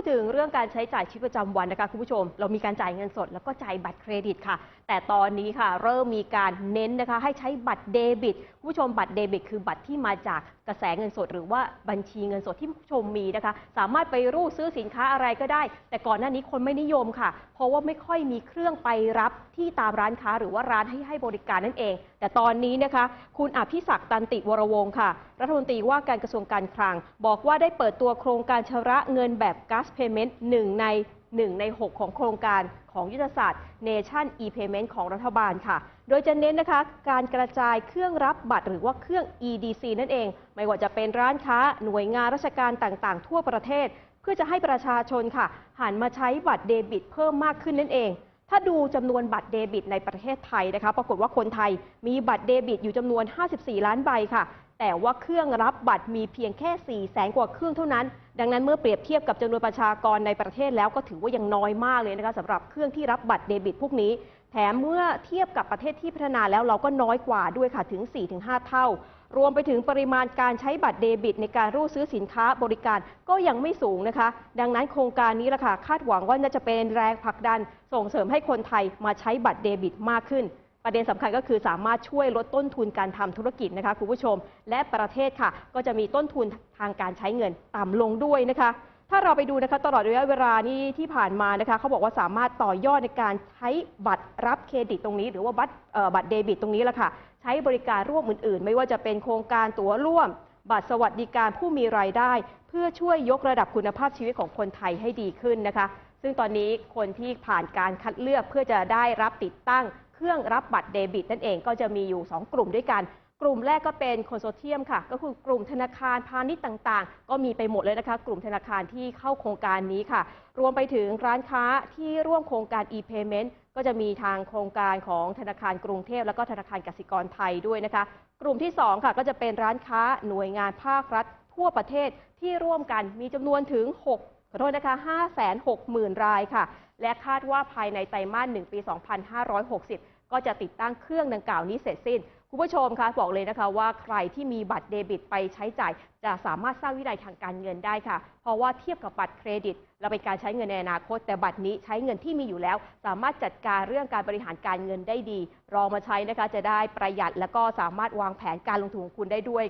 ดถึงเรื่องการใช้จ่ายชีวิตประจำวันนะคะคุณผู้ชม เรามีการจ่ายเงินสด แล้วก็จ่ายบัตรเครดิตค่ะ แต่ตอนนี้ค่ะ เริ่มมีการเน้นนะคะ ให้ใช้บัตรเดบิตคุณผู้ชมบัตรเดบิตคือบัตรที่มาจากกระแสเงินสด หรือว่าบัญชีเงินสดที่ผู้ชมมีนะคะ สามารถไปรูดซื้อสินค้าอะไรก็ได้ แต่ก่อนหน้านี้คนไม่นิยมค่ะ เพราะว่าไม่ค่อยมีเครื่องไปรับที่ตามร้านค้าหรือว่าร้านให้ให้บริการนั่นเอง แต่ตอนนี้นะคะ คุณอภิศักดิ์ตันติวรวงศ์ค่ะ รัฐมนตรีว่าการกระทรวงการคลัง บอกว่าได้เปิดตัวโครงการชำระเงินแบบ gas payment หนึ่งใน 1 ใน 6 ของโครงการของยุทธศาสตร์ Nation e-payment ของรัฐบาลค่ะ โดยจะเน้นนะคะการกระจายเครื่องรับบัตรหรือว่าเครื่อง EDC นั่นเอง ไม่ว่าจะเป็นร้านค้าหน่วยงานราชการต่างๆ ทั่วประเทศ เพื่อจะให้ประชาชนค่ะ หันมาใช้บัตรเดบิตเพิ่มมากขึ้นนั่นเองถ้าดูจำนวนบัตรเดบิตในประเทศไทยนะคะ ปรากฏว่าคนไทยมีบัตรเดบิตอยู่จำนวน 54 ล้านใบค่ะ แต่ว่าเครื่องรับบัตรมีเพียงแค่ 4 แสนกว่าเครื่องเท่านั้น ดังนั้นเมื่อเปรียบเทียบกับจำนวนประชากรในประเทศแล้วก็ถือว่ายังน้อยมากเลยนะคะสำหรับเครื่องที่รับบัตรเดบิตพวกนี้ แถมเมื่อเทียบกับประเทศที่พัฒนาแล้วเราก็น้อยกว่าด้วยค่ะถึง 4-5 เท่า รวมไปถึงปริมาณการใช้บัตรเดบิต ในการรูดซื้อสินค้าบริการก็ยังไม่สูงนะคะ ดังนั้นโครงการนี้ล่ะค่ะคาดหวังว่าน่าจะเป็นแรงผลักดัน ส่งเสริมให้คนไทยมาใช้บัตรเดบิตมากขึ้น ประเด็นสำคัญก็คือสามารถช่วยลดต้นทุนการทำธุรกิจนะคะคุณผู้ชม และประเทศค่ะ ก็จะมีต้นทุนทางการใช้เงินต่ำลงด้วยนะคะ ถ้าเราไปดูนะคะตลอดระยะเวลานี้ที่ผ่านมานะคะเขาบอกว่าสามารถต่อยอดในการใช้บัตรรับเครดิตตรงนี้ หรือว่าบัตรเอ่อบัตรเดบิตตรงนี้แหละค่ะใช้บริการร่วมอื่น ๆ ไม่ว่าจะเป็นโครงการตั๋วร่วม บัตรสวัสดิการผู้มีรายได้ เพื่อช่วยยกระดับคุณภาพชีวิตของคนไทยให้ดีขึ้นนะคะ ซึ่งตอนนี้คนที่ผ่านการคัดเลือกเพื่อจะได้รับติดตั้ง เครื่องรับบัตรเดบิตนั่นเองก็จะมีอยู่ 2 กลุ่มด้วยกัน กลุ่มแรกก็เป็นคอนโซเทียมค่ะ ก็คือกลุ่มธนาคารพาณิชย์ต่างๆ ก็มีไปหมดเลยนะคะ กลุ่มธนาคารที่เข้าโครงการนี้ค่ะ รวมไปถึงร้านค้าที่ร่วมโครงการ e-payment ก็จะมีทางโครงการของธนาคารกรุงเทพ แล้วก็ธนาคารกสิกรไทยด้วยนะคะ กลุ่มที่ 2 ค่ะก็จะเป็นร้านค้าหน่วยงานภาครัฐ ทั่วประเทศที่ร่วมกันมีจำนวนถึง 6ขอโทษนะคะ 560,000 รายค่ะ และคาดว่าภายในไตรมาส 1 ปี 2560 ก็จะติดตั้งเครื่องดังกล่าวนี้เสร็จสิ้น คุณผู้ชมคะบอกเลยนะคะว่าใครที่มีบัตรเดบิตไปใช้จ่าย จะสามารถสร้างวินัยทางการเงินได้ค่ะ เพราะว่าเทียบกับบัตรเครดิต เราเป็นการใช้เงินในอนาคต แต่บัตรนี้ใช้เงินที่มีอยู่แล้ว สามารถจัดการเรื่องการบริหารการเงินได้ดีรองมาใช้นะคะจะได้ประหยัดแล้วก็สามารถวางแผนการลงทุนของคุณได้ด้วยค่ะ